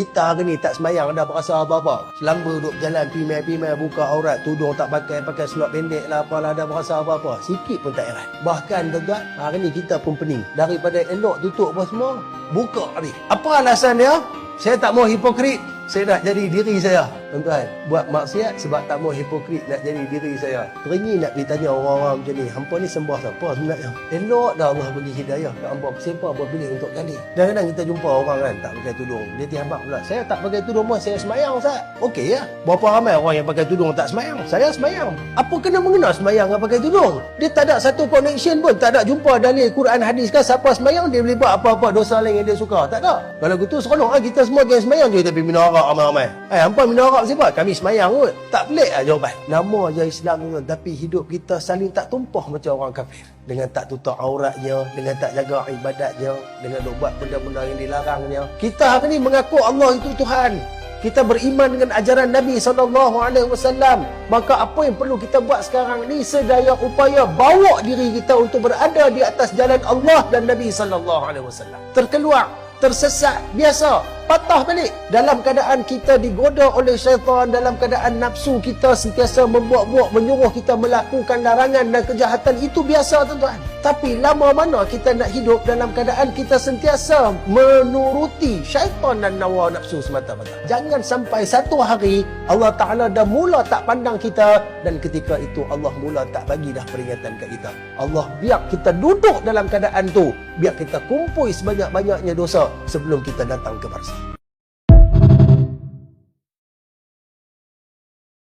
Kita hari ni tak semayang dah berasa apa-apa. Selamba duduk berjalan pimai-pimai buka aurat, tudung tak pakai, pakai selop pendek lah apalah dah berasa apa-apa. Sikit pun tak heran. Bahkan tuan-tuan, hari ni kita pun pening. Daripada elok tutup apa semua, buka ni. Apa alasan dia? Saya tak mau hipokrit. Saya nak jadi diri saya. Tuan-tuan, buat maksiat sebab tak mau hipokrit nak jadi diri saya. Teringin nak ditanya orang-orang macam ni. Hampa ni sembah siapa sebenarnya? Elok dah Allah bagi hidayah ke hampa. Siapa apa pilih untuk kali. Kadang-kadang kita jumpa orang kan tak pakai tudung. Dia tiambak pula. Saya tak pakai tudung pun saya semayang Ustaz. Okey ya. Berapa ramai orang yang pakai tudung tak semayang? Saya semayang. Apa kena mengena semayang dengan pakai tudung? Dia tak ada satu connection pun. Tak ada jumpa dalil Quran hadis kan siapa semayang dia boleh buat apa-apa dosa lain yang dia suka. Tak ada. Kalau gitu seronok lah kita semua geng semayang je tapi minum arak ramai-ramai. Eh hampa minum arak siapa? Kami semayang kot. Tak pelik lah jawapan. Nama je Islam tu tapi hidup kita saling tak tumpah macam orang kafir. Dengan tak tutup auratnya, dengan tak jaga ibadatnya, dengan duk buat benda-benda yang dilarangnya. Kita hari ni mengaku Allah itu Tuhan. Kita beriman dengan ajaran Nabi SAW. Maka apa yang perlu kita buat sekarang ni sedaya upaya bawa diri kita untuk berada di atas jalan Allah dan Nabi SAW. Terkeluar, tersesat, biasa, patah balik. Dalam keadaan kita digoda oleh syaitan, dalam keadaan nafsu kita sentiasa membuat-buat, menyuruh kita melakukan larangan dan kejahatan. Itu biasa tuan-tuan. Tapi lama mana kita nak hidup dalam keadaan kita sentiasa menuruti syaitan dan nawa nafsu semata-mata. Jangan sampai satu hari Allah Ta'ala dah mula tak pandang kita dan ketika itu Allah mula tak bagi dah peringatan kat kita. Allah biar kita duduk dalam keadaan tu. Biar kita kumpul sebanyak-banyaknya dosa sebelum kita datang ke barzah.